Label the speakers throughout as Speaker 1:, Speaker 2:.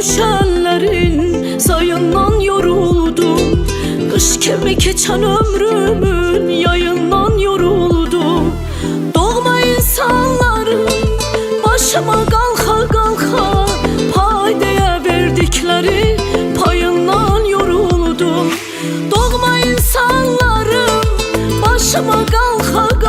Speaker 1: düşenlerin sayından yoruldum. Kış kemi geçen ömrümün yayından yoruldum. Doğma insanların başıma kalka kalka Paydaya verdikleri payından yoruldum. Doğma insanların başıma kalka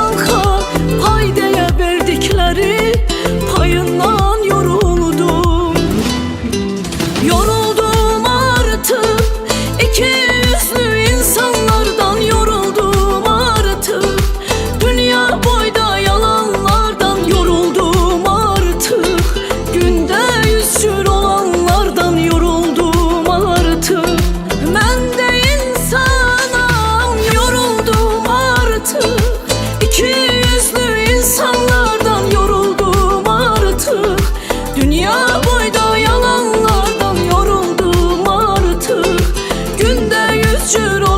Speaker 1: meşhur